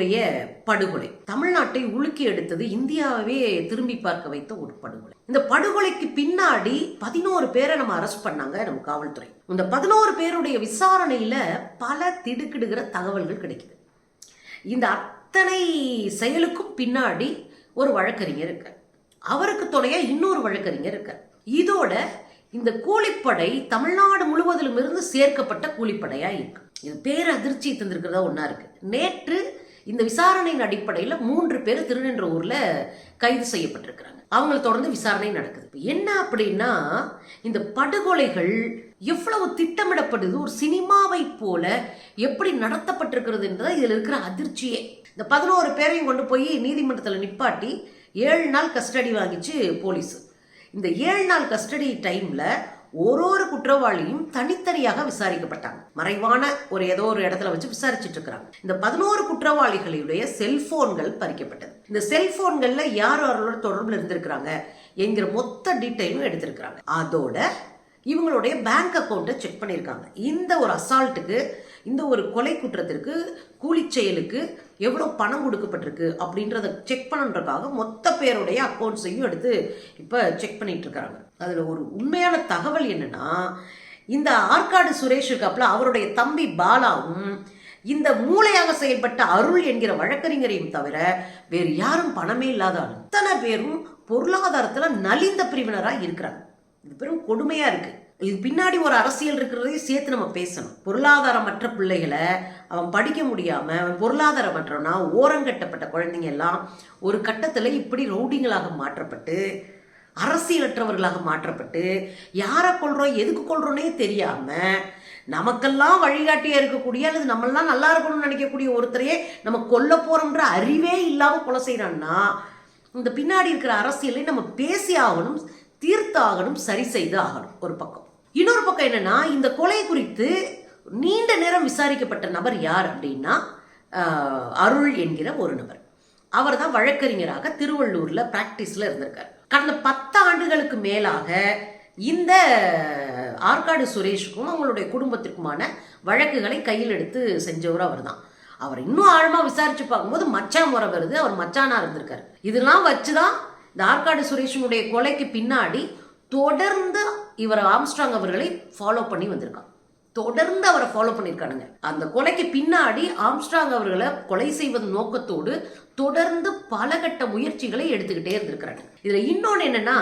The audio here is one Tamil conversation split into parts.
அவருடைய படுகொலை. தமிழ்நாட்டை உலுக்கி எடுத்தது இந்தியாவே திரும்பி பார்க்க வைத்த ஒரு படுகொலை. இந்த படுகொலைக்கு பின்னாடி பதினோரு பேரை நம்ம அரெஸ்ட் பண்ணாங்க நம்ம காவல்துறை. இந்த பதினோரு பேருடைய விசாரணையில பல திடுக்கிடுகிற தகவல்கள் கிடைக்குது. இந்த அத்தனை செயலுக்கும் பின்னாடி ஒரு வழக்கறிஞர் இருக்கார். அவருக்கு துணையா இன்னொரு வழக்கறிஞர் இருக்கார். இதோட இந்த கூலிப்படை தமிழ்நாடு முழுவதிலும் இருந்து சேர்க்கப்பட்ட கூலிப்படையா இருக்கு. இது பேரதிர்ச்சி தந்திருக்கிறதா ஒன்றா இருக்கு. நேற்று இந்த விசாரணையின் அடிப்படையில் மூன்று பேர் திருநின்ற ஊரில் கைது செய்யப்பட்டிருக்கிறாங்க. அவங்களை தொடர்ந்து விசாரணை நடக்குது. என்ன அப்படின்னா இந்த படுகொலைகள் எவ்வளவு திட்டமிடப்படுது? ஒரு சினிமாவை போல எப்படி நடத்தப்பட்டிருக்கிறதுன்றதா இதில் இருக்கிற அதிர்ச்சியே. இந்த பதினோரு பேரையும் கொண்டு போய் நீதிமன்றத்தில் நிப்பாட்டி ஏழு நாள் கஸ்டடி வாங்கிச்சு போலீஸ். இந்த ஏழு நாள் கஸ்டடி டைமில் ஒரு ஒரு குற்றவாளியும் தனித்தனியாக விசாரிக்கப்பட்டாங்க. மறைவான ஒரு ஏதோ ஒரு இடத்துல வச்சு விசாரிச்சுட்டு இருக்கிறாங்க இந்த பதினோரு குற்றவாளிகளுடைய செல்போன்கள் பறிக்கப்பட்டது. இந்த செல்போன்கள்ல யார் யாரோட தொடர்பில் இருந்திருக்கிறாங்க என்கிற மொத்த டீட்டெயிலும் எடுத்திருக்கிறாங்க. அதோட இவங்களுடைய பேங்க் அக்கௌண்ட்டை செக் பண்ணியிருக்காங்க. இந்த ஒரு அசால்ட்டுக்கு இந்த ஒரு கொலை குற்றத்திற்கு கூலிச் செயலுக்கு எவ்வளோ பணம் கொடுக்கப்பட்டிருக்கு அப்படின்றத செக் பண்ணுறதுக்காக மொத்த பேருடைய அக்கௌண்ட்ஸையும் எடுத்து இப்போ செக் பண்ணிட்டு இருக்காங்க. அதில் ஒரு உண்மையான தகவல் என்னன்னா இந்த ஆற்காடு சுரேஷ் இருக்காப்புல அவருடைய தம்பி பாலாவும் இந்த மூளையாக செயல்பட்ட அருள் என்கிற வழக்கறிஞரையும் தவிர வேறு யாரும் பணமே இல்லாத அத்தனை பேரும் பொருளாதாரத்தில் நலிந்த பிரிவினராக இருக்கிறாங்க. இது பெரும் கொடுமையாக இருக்குது இது பின்னாடி ஒரு அரசியல் இருக்கிறதையும் சேர்த்து நம்ம பேசணும். பொருளாதாரமற்ற பிள்ளைகளை அவன் படிக்க முடியாமல் அவன் பொருளாதாரமற்றவனா ஓரங்கட்டப்பட்ட குழந்தைங்க எல்லாம் ஒரு கட்டத்தில் இப்படி ரவுடிங்களாக மாற்றப்பட்டு அரசியலற்றவர்களாக மாற்றப்பட்டு யாரை கொள்கிறோம் எதுக்கு கொள்கிறோன்னே தெரியாமல் நமக்கெல்லாம் வழிகாட்டியாக இருக்கக்கூடிய அல்லது நம்மெல்லாம் நல்லா இருக்கணும்னு நினைக்கக்கூடிய ஒருத்தரையே நம்ம கொல்ல போகிறோம்ன்ற அறிவே இல்லாமல் கொலை செய்கிறான்னா இந்த பின்னாடி இருக்கிற அரசியலை நம்ம பேசி ஆகணும் தீர்த்தாகணும் சரி செய்து ஆகணும். ஒரு பக்கம். இன்னொரு பக்கம் என்னன்னா இந்த கொலை குறித்து நீண்ட நேரம் விசாரிக்கப்பட்ட நபர் யார் அப்படின்னா அருள் என்கிற ஒரு நபர். அவர் தான் வழக்கறிஞராக திருவள்ளூர்ல பிராக்டிஸ்ல இருந்திருக்கார். கடந்த பத்து ஆண்டுகளுக்கு மேலாக இந்த ஆற்காடு சுரேஷுக்கும் அவங்களுடைய குடும்பத்திற்குமான வழக்குகளை கையில் எடுத்து செஞ்சவர் அவர் தான் அவர் இன்னும் ஆழமாக விசாரிச்சு பார்க்கும்போது மச்சான் முறை வருது அவர் மச்சானாக இருந்திருக்காரு. இதெல்லாம் வச்சுதான் இந்த ஆற்காடு சுரேஷனுடைய கொலைக்கு பின்னாடி தொடர்ந்து இவர் ஆம்ஸ்ட்ராங் அவர்களை ஃபாலோ பண்ணி வந்திருக்கான். தொடர்ந்து அவரை ஃபாலோ பண்ணியிருக்கானுங்க. அந்த கொலைக்கு பின்னாடி ஆம்ஸ்ட்ராங் அவர்களை கொலை செய்வதன் நோக்கத்தோடு தொடர்ந்து பலகட்ட முயற்சிகளை எடுத்துக்கிட்டே இருந்திருக்கிறாங்க. இதில் இன்னொன்று என்னன்னா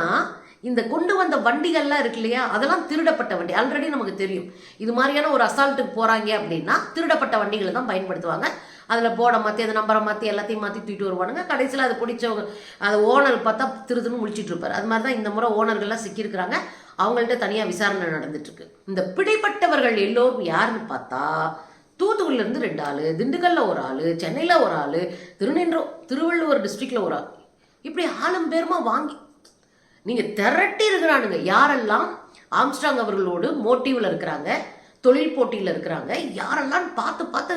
இந்த கொண்டு வந்த வண்டிகள்லாம் இருக்கு இல்லையா? அதெல்லாம் திருடப்பட்ட வண்டி. ஆல்ரெடி நமக்கு தெரியும். இது மாதிரியான ஒரு அசால்ட்டுக்கு போகிறாங்க அப்படின்னா திருடப்பட்ட வண்டிகளை தான் பயன்படுத்துவாங்க. அதில் போட மாற்றி அந்த நம்பரை மாற்றி எல்லாத்தையும் மாற்றி தூக்கிட்டு வருவானுங்க. கடைசியில் அது பிடிச்சவங்க அது ஓனர் பார்த்தா திருதுன்னு முழிச்சிட்டு இருப்பார். அது மாதிரி தான் இந்த முறை ஓனர்கள்லாம் சிக்கியிருக்கிறாங்க. அவங்கள்ட்ட தனியாக விசாரணை நடந்துட்டுருக்கு. இந்த பிடிப்பட்டவர்கள் எல்லோரும் யாருன்னு பார்த்தா தூத்துக்குடியிலேருந்து ரெண்டு ஆள் திண்டுக்கல்ல ஒரு ஆள் சென்னையில் ஒரு ஆள் திருநின்றோ திருவள்ளுவர் டிஸ்ட்ரிக்டில் ஒரு ஆள். இப்படி ஆளும் பேருமா வாங்கி நீங்கள் திரட்டி இருக்கிறானுங்க. யாரெல்லாம் ஆம்ஸ்ட்ராங் அவர்களோடு மோட்டிவில் இருக்கிறாங்க தொழில் போட்டியில் இருக்கிறாங்க யாரெல்லாம் பார்த்து பார்த்து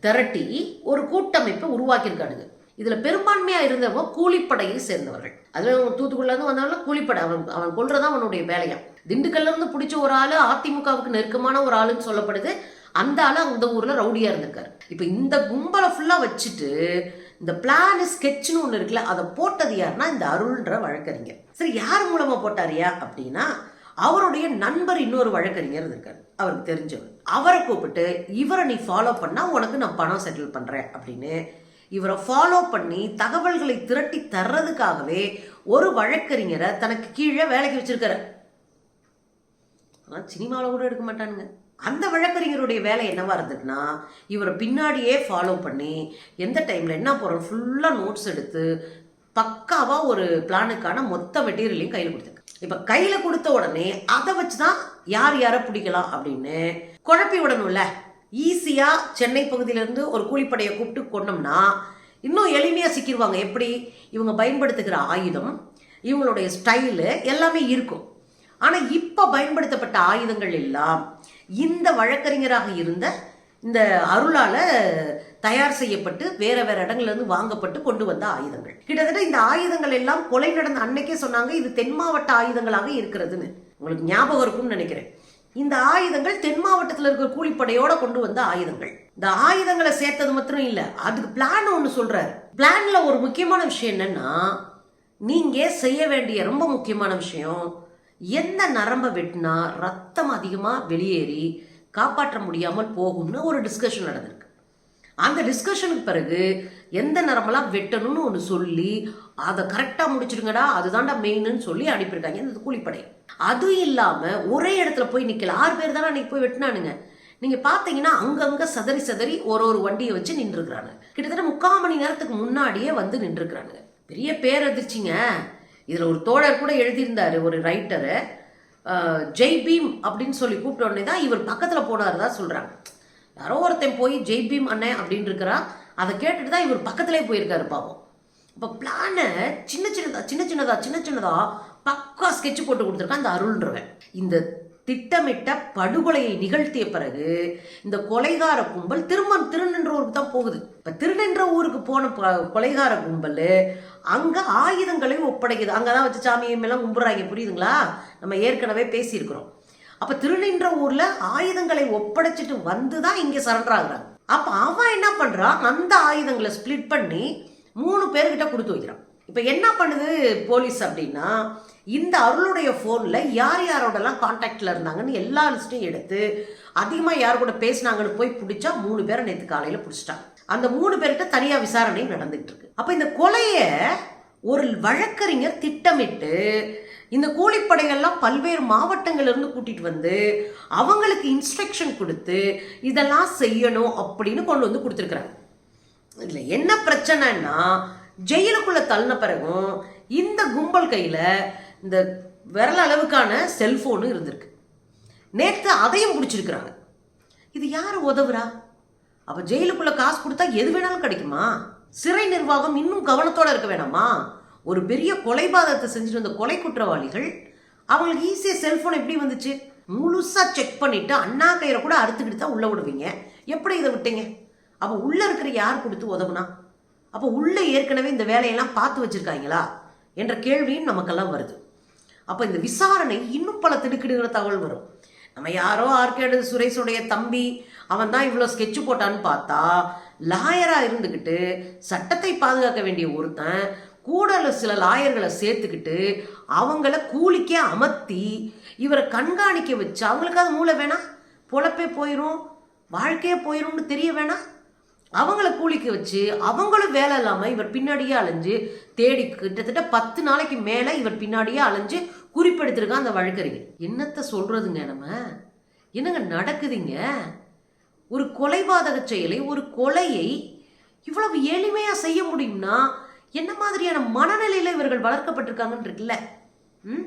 திரட்டி ஒரு கூட்டமைப்பை உருவாக்கியிருக்கானுங்க. இதில் பெரும்பான்மையாக இருந்தவங்க கூலிப்படையை சேர்ந்தவர்கள். அதில் அவங்க தூத்துக்குடில இருந்து கூலிப்படை. அவன் அவன் கொள்றதான் அவனுடைய வேலையா. திண்டுக்கல்லேருந்து பிடிச்ச ஒரு ஆள் அதிமுகவுக்கு நெருக்கமான ஒரு ஆளுன்னு சொல்லப்படுது. அந்த ஆள் அந்த ஊரில் ரவுடியாக இருந்திருக்காரு. இப்போ இந்த கும்பலை ஃபுல்லாக வச்சுட்டு இந்த பிளான் ஸ்கெட்ச்னு ஒன்று இருக்குல்ல அதை போட்டது யாருன்னா இந்த அருள்ன்ற வழக்கறிஞர். சரி யார் மூலமாக போட்டாரியா அப்படின்னா அவருடைய நண்பர் இன்னொரு வழக்கறிஞர் இருக்கார் அவருக்கு தெரிஞ்சவர். அவரை கூப்பிட்டு இவரை நீ ஃபாலோ பண்ணால் உனக்கு நான் பணம் செட்டில் பண்ணுறேன் அப்படின்னு இவரை ஃபாலோ பண்ணி தகவல்களை திரட்டி தர்றதுக்காகவே ஒரு வழக்கறிஞரை தனக்கு கீழே வேலைக்கு வச்சிருக்காரு. ஆனால் சினிமாவில் கூட எடுக்க மாட்டானுங்க. அந்த வழக்கறிஞருடைய வேலை என்னவா இருந்ததுன்னா இவரை பின்னாடியே ஃபாலோ பண்ணி எந்த டைமில் என்ன போகிறோம் ஃபுல்லாக நோட்ஸ் எடுத்து பக்காவாக ஒரு பிளானுக்கான மொத்த மெட்டீரியலையும் கையில் கொடுத்து இப்போ கையில் கொடுத்த உடனே அதை வச்சு தான் யார் யாரை பிடிக்கலாம் அப்படின்னு குழப்பி விடணும்ல. ஈஸியாக சென்னை பகுதியிலேருந்து ஒரு கூலிப்படையை கூப்பிட்டு கொண்டோம்னா இன்னும் எளிமையாக சிக்கிடுவாங்க எப்படி? இவங்க பயன்படுத்துகிற ஆயுதம் இவங்களுடைய ஸ்டைலு எல்லாமே இருக்கும். ஆனால் இப்போ பயன்படுத்தப்பட்ட ஆயுதங்கள் எல்லாம் இந்த வழக்கறிஞராக இருந்த இந்த அருளால் தயார் செய்யப்பட்டு வேற வேற இடங்கள்ல இருந்து வாங்கப்பட்டு கொண்டு வந்த ஆயுதங்கள். கிட்டத்தட்ட இந்த ஆயுதங்கள் எல்லாம் கொலை நடந்த அன்னைக்கே சொன்னாங்க இது தென் மாவட்ட ஆயுதங்களாக இருக்கிறதுன்னு. உங்களுக்கு ஞாபகம் இருக்கும்னு நினைக்கிறேன். இந்த ஆயுதங்கள் தென் மாவட்டத்தில் இருக்கிற கூலிப்படையோட கொண்டு வந்த ஆயுதங்கள். இந்த ஆயுதங்களை சேர்த்தது மாத்திரம் இல்ல அதுக்கு பிளான் ஒன்று சொல்றாரு. பிளான்ல ஒரு முக்கியமான விஷயம் என்னன்னா நீங்க செய்ய வேண்டிய ரொம்ப முக்கியமான விஷயம் எந்த நரம்பை வெட்டினா ரத்தம் அதிகமாக வெளியேறி காப்பாற்ற முடியாமல் போகும்னு ஒரு டிஸ்கஷன் நடந்திருக்கு. அந்த டிஸ்கஷனுக்கு பிறகு எந்த நரம்பெல்லாம் வெட்டணும்னு ஒன்று சொல்லி அதை கரெக்டாக முடிச்சிடுங்கடா அதுதான்டா மெயின்னு சொல்லி அனுப்பியிருக்காங்க இந்த கூலிப்படை. அது இல்லாமல் ஒரே இடத்துல போய் நிற்கல ஆறு பேர் தானே அன்னைக்கு போய் வெட்டினானுங்க. நீங்கள் பார்த்தீங்கன்னா அங்கங்கே சதறி சதறி ஒரு ஒரு வண்டியை வச்சு நின்றுருக்குறாங்க கிட்டத்தட்ட முக்கால் மணி நேரத்துக்கு முன்னாடியே வந்து நின்றுருக்குறாங்க பெரிய பேர் எதிர்ச்சிங்க இதில் ஒரு தோழர் கூட எழுதியிருந்தாரு ஒரு ரைட்டரு ஜெய் பீம் அப்படின்னு சொல்லி கூப்பிட்ட உடனே தான் இவர் பக்கத்தில் போனார் தான் சொல்கிறாங்க யாரோ ஒருத்தன் போய் ஜெய் பீம் அண்ணன் அப்படின்னு இருக்கிறா அதை கேட்டுட்டு தான் இவர் பக்கத்திலே போயிருக்காரு பாவம். இப்போ பிளானை சின்ன சின்னதாக சின்ன சின்னதாக சின்ன சின்னதாக பக்கா ஸ்கெட்ச் போட்டு கொடுத்துருக்கான் அந்த அருள்ன்றவன். இந்த திட்டமிட்ட படுகொலையை நிகழ்த்திய பிறகு இந்த கொலைகார கும்பல் திரும்ப திருநின்ற ஊருக்கு தான் போகுது. இப்போ திருநின்ற ஊருக்கு போன ப- கொலைகார கும்பல் அங்கே ஆயுதங்களையும் ஒப்படைக்குது. அங்கே தான் வச்சு சாமியம் எல்லாம் கும்பிட்றாங்க. புரியுதுங்களா? நம்ம ஏற்கனவே பேசியிருக்கிறோம். அப்போ திருநின்ற ஊரில் ஆயுதங்களை ஒப்படைச்சிட்டு வந்து தான் இங்கே சரண்டர் ஆகுறாங்க. அவன் என்ன பண்ணுறான் அந்த ஆயுதங்களை ஸ்ப்ளிட் பண்ணி மூணு பேர்கிட்ட கொடுத்து வைக்கிறான். இப்போ என்ன பண்ணுது போலீஸ் அப்படின்னா இந்த அருளுடைய ஃபோனில் யார் யாரோடலாம் காண்டாக்டில் இருந்தாங்கன்னு எல்லா லிஸ்ட்டையும் எடுத்து அதிகமாக யார் கூட பேசினாங்கன்னு போய் பிடிச்சா மூணு பேரை நேற்று காலையில் பிடிச்சிட்டாங்க. அந்த மூணு பேர்கிட்ட தனியாக விசாரணை நடந்துகிட்டு இருக்கு. அப்போ இந்த கொலையை ஒரு வழக்கறிஞர் திட்டமிட்டு இந்த கூலிப்படைகள்லாம் பல்வேறு மாவட்டங்கள்லேருந்து கூட்டிகிட்டு வந்து அவங்களுக்கு இன்ஸ்ட்ரக்ஷன் கொடுத்து இதெல்லாம் செய்யணும் அப்படின்னு கொண்டு வந்து கொடுத்துருக்குறாங்க. இதில் என்ன பிரச்சனைன்னா ஜெயிலுக்குள்ளே தள்ளின பிறகும் இந்த கும்பல் கையில் இந்த விரல் அளவுக்கான செல்போனு இருந்திருக்கு. நேற்று அதையும் பிடிச்சிருக்கிறாங்க. இது யார் உதவுறா? அப்போ ஜெயிலுக்குள்ளே காசு கொடுத்தா எது வேணாலும் கிடைக்குமா? சிறை நிர்வாகம் இன்னும் கவனத்தோடு இருக்க வேணாமா? ஒரு பெரிய கொலைபாதத்தை செஞ்சுட்டு வந்த கொலை குற்றவாளிகள் அவங்களுக்கு ஈஸியாக செல்ஃபோன் எப்படி வந்துச்சு? முழுசாக செக் பண்ணிவிட்டு அண்ணா கயிறை கூட அறுத்துக்கிட்டு தான் உள்ளே விடுவீங்க. எப்படி இதை விட்டீங்க? அப்போ உள்ளே இருக்கிற யார் கொடுத்து உதவுனா? அப்போ உள்ளே ஏற்கனவே இந்த வேலையெல்லாம் பார்த்து வச்சுருக்காங்களா? என்ற கேள்வியும் நமக்கெல்லாம் வருது. அப்போ இந்த விசாரணை இன்னும் பல திடுக்கிடுங்கிற தகவல் வரும். நம்ம யாரோ ஆர்கேடு சுரேஷுடைய தம்பி அவன் தான் இவ்வளோ ஸ்கெட்ச் போட்டான்னு பார்த்தா லாயராக இருந்துக்கிட்டு சட்டத்தை பாதுகாக்க வேண்டிய ஒருத்தன் கூட சில லாயர்களை சேர்த்துக்கிட்டு அவங்கள கூலிக்கே அமர்த்தி இவரை கண்காணிக்க வச்சு அவங்களுக்கு அது மூளை வேணாம் பொழப்பே போயிடும் வாழ்க்கையே போயிரும்னு தெரிய வேணாம் அவங்கள கூலிக்க வச்சு அவங்களும் வேலை இல்லாமல் இவர் பின்னாடியே அலைஞ்சு தேடி கிட்டத்தட்ட பத்து நாளைக்கு மேலே இவர் பின்னாடியே அலைஞ்சு குறிப்பெடுத்திருக்கான் அந்த வழக்கறிஞர். என்னத்தை சொல்கிறதுங்க நம்ம? என்னங்க நடக்குதுங்க? ஒரு கொலைபாதக செயலை ஒரு கொலையை இவ்வளவு எளிமையாக செய்ய முடியும்னா என்ன மாதிரியான மனநிலையில் இவர்கள் வளர்க்கப்பட்டிருக்காங்கன்னு இருக்குல்ல? ம்?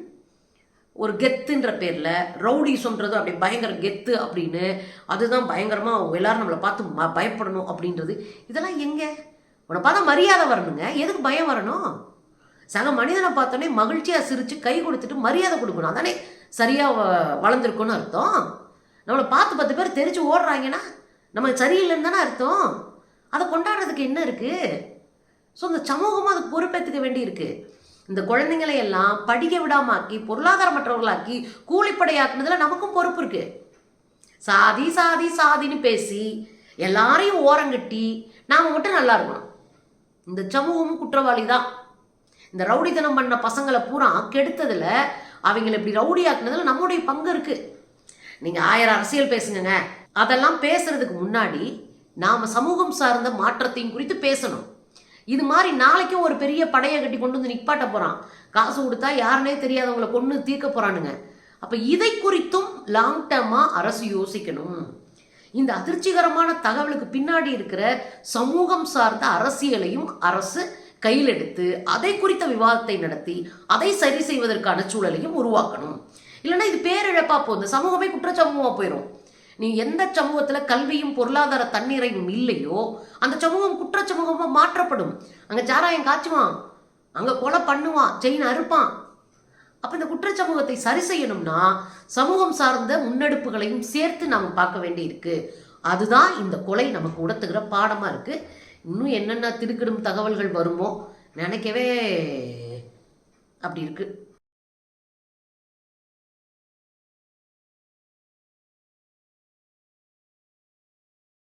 ஒரு கெத்துன்ற பேரில் ரவுடி ரவுடிசம்ன்றது அப்படி பயங்கர கெத்து அப்படின்னு அதுதான் பயங்கரமா எல்லாரும் நம்மளை பார்த்து ம- பயப்படணும் அப்படின்றது. இதெல்லாம் எங்கே? உன்னை பார்த்தா மரியாதை வரணுங்க. எதுக்கு பயம் வரணும்? சக மனிதனை பார்த்தோன்னே மகிழ்ச்சியாக சிரித்து கை கொடுத்துட்டு மரியாதை கொடுக்கணும். அதானே சரியாக வ- வளர்ந்துருக்குன்னு அர்த்தம். நம்மளை பார்த்து பத்து பேர் தெரிச்சு ஓடுறாங்கன்னா நம்ம சரியில்லைன்னு தானே அர்த்தம். அதை கொண்டாடுறதுக்கு என்ன இருக்குது ஸோ இந்த சமூகமும் அதுக்கு பொறுப்பேற்றுக்க வேண்டி இருக்குது இந்த குழந்தைங்களை எல்லாம் படிக்க விடாமாக்கி பொருளாதாரமற்றவர்களாக்கி கூலிப்படையாக்குனதுல நமக்கும் பொறுப்பு இருக்கு சாதி சாதி சாதின்னு பேசி எல்லாரையும் ஓரங்கட்டி நாம் மட்டும் நல்லா இருக்கணும். இந்த சமூகமும் குற்றவாளி தான் இந்த ரவுடித்தனம் பண்ண பசங்களை பூரா கெடுத்ததில் அவங்களை இப்படி ரவுடி ஆக்குனதுல நம்முடைய பங்கு இருக்கு. நீங்கள் ஆயிரம் அரசியல் பேசுங்க அதெல்லாம் பேசுறதுக்கு முன்னாடி நாம் சமூகம் சார்ந்த மாற்றத்தையும் குறித்து பேசணும். இது மாதிரி நாளைக்கும் ஒரு பெரிய படையை கட்டி கொண்டு வந்து நிப்பாட்ட போகிறான் காசு கொடுத்தா யாருனே தெரியாதவங்களை கொண்டு தீர்க்க போகிறானுங்க அப்போ இதை குறித்தும் லாங் டேர்மாக அரசு யோசிக்கணும். இந்த அதிர்ச்சிகரமான தகவலுக்கு பின்னாடி இருக்கிற சமூகம் சார்ந்த அரசியலையும் அரசு கையில் எடுத்து அதை குறித்த விவாதத்தை நடத்தி அதை சரி செய்வதற்கான சூழலையும் உருவாக்கணும். இல்லைன்னா இது பேரிழப்பாக போகுது. சமூகமே குற்றச்சமூகமாக போயிடும் நீ எந்த சமூகத்தில் கல்வியும் பொருளாதார தண்ணீரையும் இல்லையோ அந்த சமூகம் குற்ற சமூகமாக மாற்றப்படும். அங்கே சாராயம் காய்ச்சுவான். அங்கே கொலை பண்ணுவான். செயின் அறுப்பான். அப்போ இந்த குற்ற சமூகத்தை சரி செய்யணும்னா சமூகம் சார்ந்த முன்னெடுப்புகளையும் சேர்த்து நாம் பார்க்க வேண்டியிருக்கு அதுதான் இந்த கொலை நமக்கு உணர்த்துகிற பாடமாக இருக்குது இன்னும் என்னென்ன திடுக்கிடும் தகவல்கள் வருமோ நினைக்கவே அப்படி இருக்குது